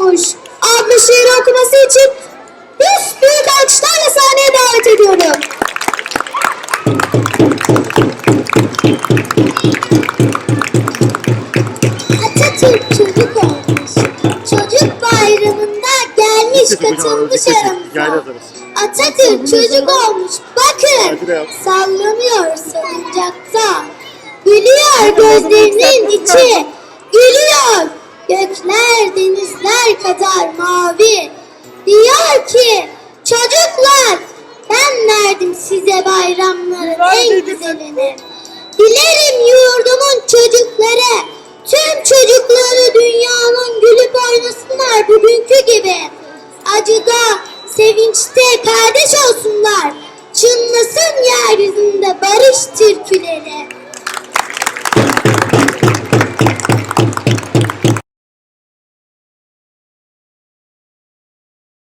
olmuş. Adlı şiiri okuması için biz büyük alkışlarla sahneye davet ediyorum. Atatürk çocuk olmuş. Çocuk bayramında gelmiş katılmış aramıza. Atatürk çocuk olmuş. Bakın sallanıyor salıncakta. Gülüyor gözlerinin içi. Gülüyor. Gökler denizler kadar mavi. Diyor ki çocuklar ben verdim size bayramların en güzelini. Dilerim yurdumun çocukları tüm çocukları dünyanın gülüp oynasınlar bugünkü gibi. Acıda, sevinçte kardeş olsunlar. Çınlasın yeryüzünde barış